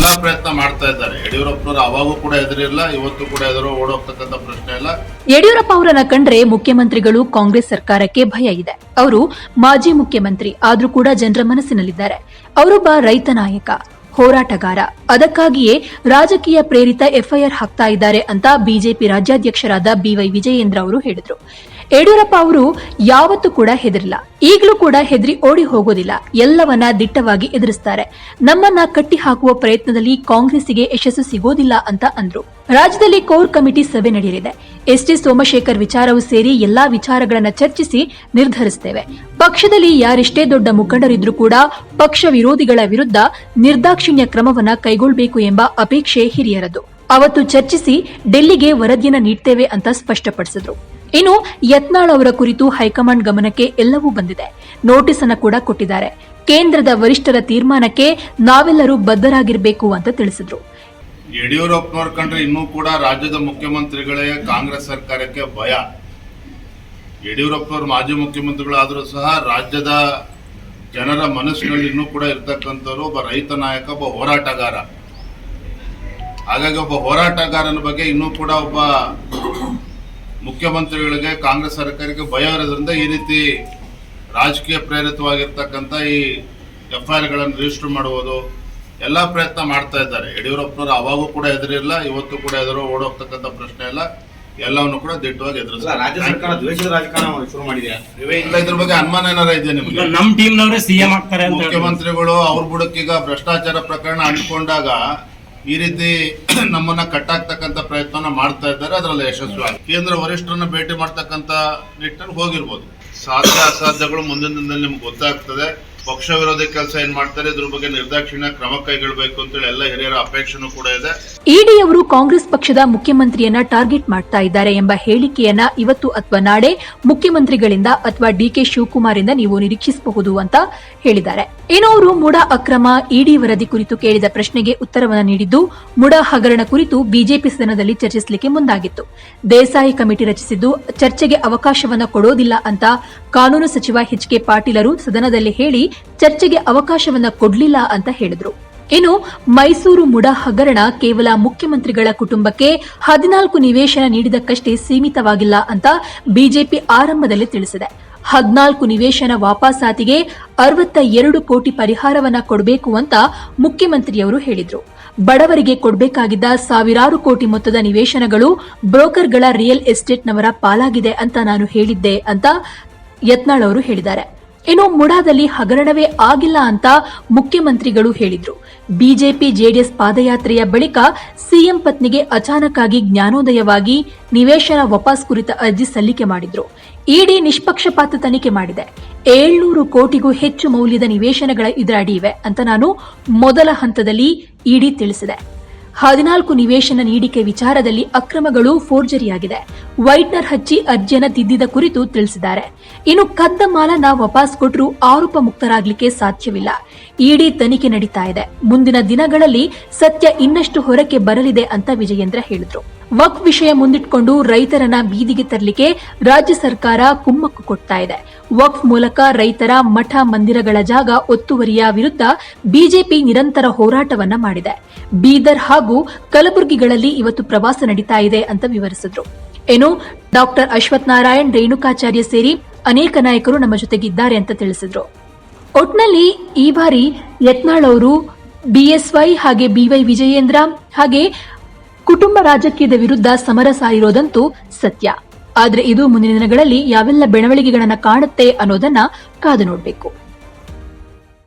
ಎಲ್ಲಾ ಪ್ರಯತ್ನ ಮಾಡ್ತಾ ಇದ್ದಾರೆ. ಯಡಿಯೂರಪ್ಪನವರು ಅವಾಗೂ ಕೂಡ ಎದುರಿಲ್ಲ ಇವತ್ತು ಕೂಡ ಎದುರು ಓಡೋಗ್ತಕ್ಕಂಥ ಪ್ರಶ್ನೆ ಇಲ್ಲ. ಯಡಿಯೂರಪ್ಪ ಅವರನ್ನ ಕಂಡ್ರೆ ಮುಖ್ಯಮಂತ್ರಿಗಳು ಕಾಂಗ್ರೆಸ್ ಸರ್ಕಾರಕ್ಕೆ ಭಯ ಇದೆ. ಅವರು ಮಾಜಿ ಮುಖ್ಯಮಂತ್ರಿ, ಆದ್ರೂ ಕೂಡ ಜನರ ಮನಸ್ಸಿನಲ್ಲಿದ್ದಾರೆ. ಅವರೊಬ್ಬ ರೈತ ನಾಯಕ, ಹೋರಾಟಗಾರ. ಅದಕ್ಕಾಗಿಯೇ ರಾಜಕೀಯ ಪ್ರೇರಿತ ಎಫ್ಐಆರ್ ಹಾಕ್ತಾ ಇದ್ದಾರೆ ಅಂತ ಬಿಜೆಪಿ ರಾಜ್ಯಾಧ್ಯಕ್ಷರಾದ ಬಿವೈ ವಿಜಯೇಂದ್ರ ಅವರು ಹೇಳಿದ್ರು. ಯಡಿಯೂರಪ್ಪ ಅವರು ಯಾವತ್ತೂ ಕೂಡ ಹೆದರಿಲ್ಲ. ಈಗಲೂ ಕೂಡ ಹೆದರಿ ಓಡಿ ಹೋಗೋದಿಲ್ಲ. ಎಲ್ಲವನ್ನ ದಿಟ್ಟವಾಗಿ ಎದುರಿಸ್ತಾರೆ. ನಮ್ಮನ್ನ ಕಟ್ಟಿ ಹಾಕುವ ಪ್ರಯತ್ನದಲ್ಲಿ ಕಾಂಗ್ರೆಸ್ಸಿಗೆ ಯಶಸ್ಸು ಸಿಗೋದಿಲ್ಲ ಅಂತ ಅಂದ್ರು. ರಾಜ್ಯದಲ್ಲಿ ಕೋರ್ ಕಮಿಟಿ ಸಭೆ ನಡೆಯಲಿದೆ. ಎಸ್ಟಿ ಸೋಮಶೇಖರ್ ವಿಚಾರವೂ ಸೇರಿ ಎಲ್ಲಾ ವಿಚಾರಗಳನ್ನ ಚರ್ಚಿಸಿ ನಿರ್ಧರಿಸುತ್ತೇವೆ ಪಕ್ಷದಲ್ಲಿ ಯಾರೆಷ್ಟೇ ದೊಡ್ಡ ಮುಖಂಡರಿದ್ರೂ ಕೂಡ ಪಕ್ಷ ವಿರೋಧಿಗಳ ವಿರುದ್ಧ ನಿರ್ದಾಕ್ಷಿಣ್ಯ ಕ್ರಮವನ್ನ ಕೈಗೊಳ್ಳಬೇಕು ಎಂಬ ಅಪೇಕ್ಷೆ ಹಿರಿಯರದು ಅವತ್ತು ಚರ್ಚಿಸಿ ಡೆಲ್ಲಿಗೆ ವರದಿಯನ್ನ ನೀಡ್ತೇವೆ ಅಂತ ಸ್ಪಷ್ಟಪಡಿಸಿದ್ರು. ಇನ್ನು ಯತ್ನಾಳ್ ಅವರ ಕುರಿತು ಹೈಕಮಾಂಡ್ ಗಮನಕ್ಕೆ ಎಲ್ಲವೂ ಬಂದಿದೆ. ನೋಟಿಸ್ ಅನ್ನು ಕೂಡ ಕೊಟ್ಟಿದ್ದಾರೆ. ಕೇಂದ್ರದ ವರಿಷ್ಠರ ತೀರ್ಮಾನಕ್ಕೆ ನಾವೆಲ್ಲರೂ ಬದ್ಧರಾಗಿರಬೇಕು ಅಂತ ತಿಳಿಸಿದ್ರು. ಯಡಿಯೂರಪ್ಪನವ್ರ ಕಂಡ್ರೆ ಇನ್ನೂ ಕೂಡ ರಾಜ್ಯದ ಮುಖ್ಯಮಂತ್ರಿಗಳೇ ಕಾಂಗ್ರೆಸ್ ಸರ್ಕಾರಕ್ಕೆ ಭಯ. ಯಡಿಯೂರಪ್ಪನವ್ರು ಮಾಜಿ ಮುಖ್ಯಮಂತ್ರಿಗಳಾದರೂ ಸಹ ರಾಜ್ಯದ ಜನರ ಮನಸ್ಸಿನಲ್ಲಿ ಇನ್ನೂ ಕೂಡ ಇರ್ತಕ್ಕಂಥವ್ರು ಒಬ್ಬ ರೈತ ನಾಯಕ, ಒಬ್ಬ ಹೋರಾಟಗಾರ. ಹಾಗಾಗಿ ಒಬ್ಬ ಹೋರಾಟಗಾರನ ಬಗ್ಗೆ ಇನ್ನೂ ಕೂಡ ಒಬ್ಬ ಮುಖ್ಯಮಂತ್ರಿಗಳಿಗೆ ಕಾಂಗ್ರೆಸ್ ಸರ್ಕಾರಕ್ಕೆ ಭಯ ಇರೋದ್ರಿಂದ ಈ ರೀತಿ ರಾಜಕೀಯ ಪ್ರೇರಿತವಾಗಿರ್ತಕ್ಕಂಥ ಈ ಎಫ್ ಐ ಆರ್ಗಳನ್ನು ರಿಜಿಸ್ಟರ್ ಮಾಡುವುದು ಎಲ್ಲ ಪ್ರಯತ್ನ ಮಾಡ್ತಾ ಇದ್ದಾರೆ. ಯಡಿಯೂರಪ್ಪನವರು ಅವಾಗೂ ಕೂಡ ಎದುರಿಲ್ಲ ಇವತ್ತು ಕೂಡ ಎದುರು ಓಡೋಗ್ತಕ್ಕಂಥ ಪ್ರಶ್ನೆ ಇಲ್ಲ. ಎಲ್ಲವನ್ನು ಕೂಡ ದಿಟ್ಟವಾಗಿ ಅಲ್ಲ, ರಾಜ್ಯ ಸರ್ಕಾರ ದ್ವೇಷದ ರಾಜಕಾರಣ ಶುರು ಮಾಡಿದೆ ನೀವೇ ಇಲ್ಲ ಇದ್ರ ಬಗ್ಗೆ ಅನುಮಾನ ಏನಾರ ಇದೆ ನಿಮ್ಗೆ? ನಮ್ಮ ಟೀಮ್ ನವರೇ ಸಿಎಂ ಆಗ್ತಾರೆ. ಮುಖ್ಯಮಂತ್ರಿಗಳು ಅವ್ರ ಬುಡಕ್ಕೀಗ ಭ್ರಷ್ಟಾಚಾರ ಪ್ರಕರಣ ಅಂಟ್ಕೊಂಡಾಗ ಈ ರೀತಿ ನಮ್ಮನ್ನ ಕಟ್ಟಾಕ್ತಕ್ಕಂತ ಪ್ರಯತ್ನ ಮಾಡ್ತಾ ಇದ್ದಾರೆ. ಅದರಲ್ಲಿ ಯಶಸ್ವಿ ಕೇಂದ್ರ ವರಿಷ್ಠರನ್ನ ಭೇಟಿ ಮಾಡ್ತಕ್ಕಂತ ನಿಟ್ಟಿನಲ್ಲಿ ಹೋಗಿರ್ಬೋದು. ಸಾಧ್ಯ ಅಸಾಧ್ಯಗಳು ಮುಂದಿನ ದಿನದಲ್ಲಿ ನಿಮ್ಗೆ ಗೊತ್ತಾಗ್ತದೆ. ಪಕ್ಷ ವಿರೋಧಿ ಕೆಲಸ ಏನ್ ಮಾಡ್ತಾರೆ, ಇದ್ರ ಬಗ್ಗೆ ನಿರ್ದಾಕ್ಷಿಣ್ಯ ಕ್ರಮ ಕೈಗೊಳ್ಳಬೇಕು ಅಂತೇಳಿ ಎಲ್ಲ ಹಿರಿಯರ ಅಪೇಕ್ಷೆನು ಕೂಡ ಇದೆ. ಇಡಿ ಅವರು ಕಾಂಗ್ರೆಸ್ ಪಕ್ಷದ ಮುಖ್ಯಮಂತ್ರಿಯನ್ನ ಟಾರ್ಗೆಟ್ ಮಾಡ್ತಾ ಇದ್ದಾರೆ ಎಂಬ ಹೇಳಿಕೆಯನ್ನ ಇವತ್ತು ಅಥವಾ ನಾಳೆ ಮುಖ್ಯಮಂತ್ರಿಗಳಿಂದ ಅಥವಾ ಡಿಕೆ ಶಿವಕುಮಾರ್ ಇಂದ ನೀವು ನಿರೀಕ್ಷಿಸಬಹುದು ಅಂತ ಹೇಳಿದ್ದಾರೆ. ಏನೋ ಅವರು ಮುಡಾ ಅಕ್ರಮ, ಇಡಿ ವರದಿ ಕುರಿತು ಕೇಳಿದ ಪ್ರಶ್ನೆಗೆ ಉತ್ತರವನ್ನ ನೀಡಿದ್ದು ಮುಡಾ ಹಗರಣ ಕುರಿತು ಬಿಜೆಪಿ ಸದನದಲ್ಲಿ ಚರ್ಚಿಸಲಿಕ್ಕೆ ಮುಂದಾಗಿತ್ತು. ದೇಸಾಯಿ ಕಮಿಟಿ ರಚಿಸಿದ್ದು, ಚರ್ಚೆಗೆ ಅವಕಾಶವನ್ನ ಕೊಡೋದಿಲ್ಲ ಅಂತ ಕಾನೂನು ಸಚಿವ ಎಚ್ ಕೆ ಪಾಟೀಲರು ಸದನದಲ್ಲಿ ಹೇಳಿ ಚರ್ಚೆಗೆ ಅವಕಾಶವನ್ನ ಕೊಡಲಿಲ್ಲ ಅಂತ ಹೇಳಿದ್ರು. ಇನ್ನು ಮೈಸೂರು ಮುಡ ಹಗರಣ ಕೇವಲ ಮುಖ್ಯಮಂತ್ರಿಗಳ ಕುಟುಂಬಕ್ಕೆ ಹದಿನಾಲ್ಕು ನಿವೇಶನ ನೀಡಿದಕ್ಕಷ್ಟೇ ಸೀಮಿತವಾಗಿಲ್ಲ ಅಂತ ಬಿಜೆಪಿ ಆರಂಭದಲ್ಲಿ ತಿಳಿಸಿದೆ. ಹದಿನಾಲ್ಕು ನಿವೇಶನ ವಾಪಸಾತಿಗೆ ಅರವತ್ತ ಎರಡು ಕೋಟಿ ಪರಿಹಾರವನ್ನ ಕೊಡಬೇಕು ಅಂತ ಮುಖ್ಯಮಂತ್ರಿಯವರು ಹೇಳಿದ್ರು. ಬಡವರಿಗೆ ಕೊಡಬೇಕಾಗಿದ್ದ ಸಾವಿರಾರು ಕೋಟಿ ಮೊತ್ತದ ನಿವೇಶನಗಳು ಬ್ರೋಕರ್ಗಳ ರಿಯಲ್ ಎಸ್ಟೇಟ್ನವರ ಪಾಲಾಗಿದೆ ಅಂತ ನಾನು ಹೇಳಿದ್ದೆ ಅಂತ ಯತ್ನಾಳ್ ಅವರು ಹೇಳಿದ್ದಾರೆ. ಇನ್ನು ಮುಡಾದಲ್ಲಿ ಹಗರಣವೇ ಆಗಿಲ್ಲ ಅಂತ ಮುಖ್ಯಮಂತ್ರಿಗಳು ಹೇಳಿದ್ರು. ಬಿಜೆಪಿ ಜೆಡಿಎಸ್ ಪಾದಯಾತ್ರೆಯ ಬಳಿಕ ಸಿಎಂ ಪತ್ನಿಗೆ ಅಚಾನಕ್ ಜ್ಞಾನೋದಯವಾಗಿ ನಿವೇಶನ ವಾಪಸ್ ಕುರಿತ ಅರ್ಜಿ ಸಲ್ಲಿಕೆ ಮಾಡಿದ್ರು. ಇಡಿ ನಿಷ್ಪಕ್ಷಪಾತ ತನಿಖೆ ಮಾಡಿದೆ. ಏಳ್ನೂರು ಕೋಟಿಗೂ ಹೆಚ್ಚು ಮೌಲ್ಯದ ನಿವೇಶನಗಳ ಇದರ ಅಡಿ ಇವೆ ಅಂತ ನಾನು ಮೊದಲ ಹಂತದಲ್ಲಿ ಇಡಿ ತಿಳಿಸಿದೆ. ಹದಿನಾಲ್ಕು ನಿವೇಶನ ನೀಡಿಕೆ ವಿಚಾರದಲ್ಲಿ ಅಕ್ರಮಗಳು ಫೋರ್ಜರಿಯಾಗಿದೆ. ವೈಟ್ನರ್ ಹಚ್ಚಿ ಅರ್ಜಿಯನ್ನ ತಿದ್ದಿದ ಕುರಿತು ತಿಳಿಸಿದ್ದಾರೆ. ಇನ್ನು ಕದ್ದ ಮಾಲನ ವಾಪಸ್ ಕೊಟ್ಟರೂ ಆರೋಪ ಮುಕ್ತರಾಗಲಿಕ್ಕೆ ಸಾಧ್ಯವಿಲ್ಲ. ಇಡಿ ತನಿಖೆ ನಡೀತಾ ಇದೆ. ಮುಂದಿನ ದಿನಗಳಲ್ಲಿ ಸತ್ಯ ಇನ್ನಷ್ಟು ಹೊರಕ್ಕೆ ಬರಲಿದೆ ಅಂತ ವಿಜಯೇಂದ್ರ ಹೇಳಿದ್ರು. ವಕ್ ವಿಷಯ ಮುಂದಿಟ್ಕೊಂಡು ರೈತರನ್ನ ಬೀದಿಗೆ ತರಲಿಕ್ಕೆ ರಾಜ್ಯ ಸರ್ಕಾರ ಕುಮ್ಮಕ್ಕು ಕೊಡ್ತಾ ಇದೆ. ವಕ್ಫ್ ಮೂಲಕ ರೈತರ ಮಠ ಮಂದಿರಗಳ ಜಾಗ ಒತ್ತುವರಿಯ ವಿರುದ್ಧ ಬಿಜೆಪಿ ನಿರಂತರ ಹೋರಾಟವನ್ನ ಮಾಡಿದೆ. ಬೀದರ್ ಹಾಗೂ ಕಲಬುರಗಿಗಳಲ್ಲಿ ಇವತ್ತು ಪ್ರವಾಸ ನಡೀತಾ ಇದೆ ಅಂತ ವಿವರಿಸಿದ್ರು. ಏನು ಡಾಕ್ಟರ್ ಅಶ್ವಥ್ ನಾರಾಯಣ್ ರೇಣುಕಾಚಾರ್ಯ ಸೇರಿ ಅನೇಕ ನಾಯಕರು ನಮ್ಮ ಜೊತೆಗಿದ್ದಾರೆ ಅಂತ ತಿಳಿಸಿದ್ರು. ಒಟ್ನಲ್ಲಿ ಈ ಬಾರಿ ಯತ್ನಾಳ್ ಅವರು ಬಿಎಸ್ವೈ ಹಾಗೆ ಬಿವೈ ವಿಜಯೇಂದ್ರ ಹಾಗೆ ಕುಟುಂಬ ರಾಜಕೀಯದ ವಿರುದ್ಧ ಸಮರ ಸಾರಿರೋದಂತೂ ಸತ್ಯ. ಆದ್ರೆ ಇದು ಮುಂದಿನ ದಿನಗಳಲ್ಲಿ ಯಾವೆಲ್ಲ ಬೆಳವಣಿಗೆಗಳನ್ನ ಕಾಣುತ್ತೆ ಅನ್ನೋದನ್ನ ಕಾದು ನೋಡಬೇಕು.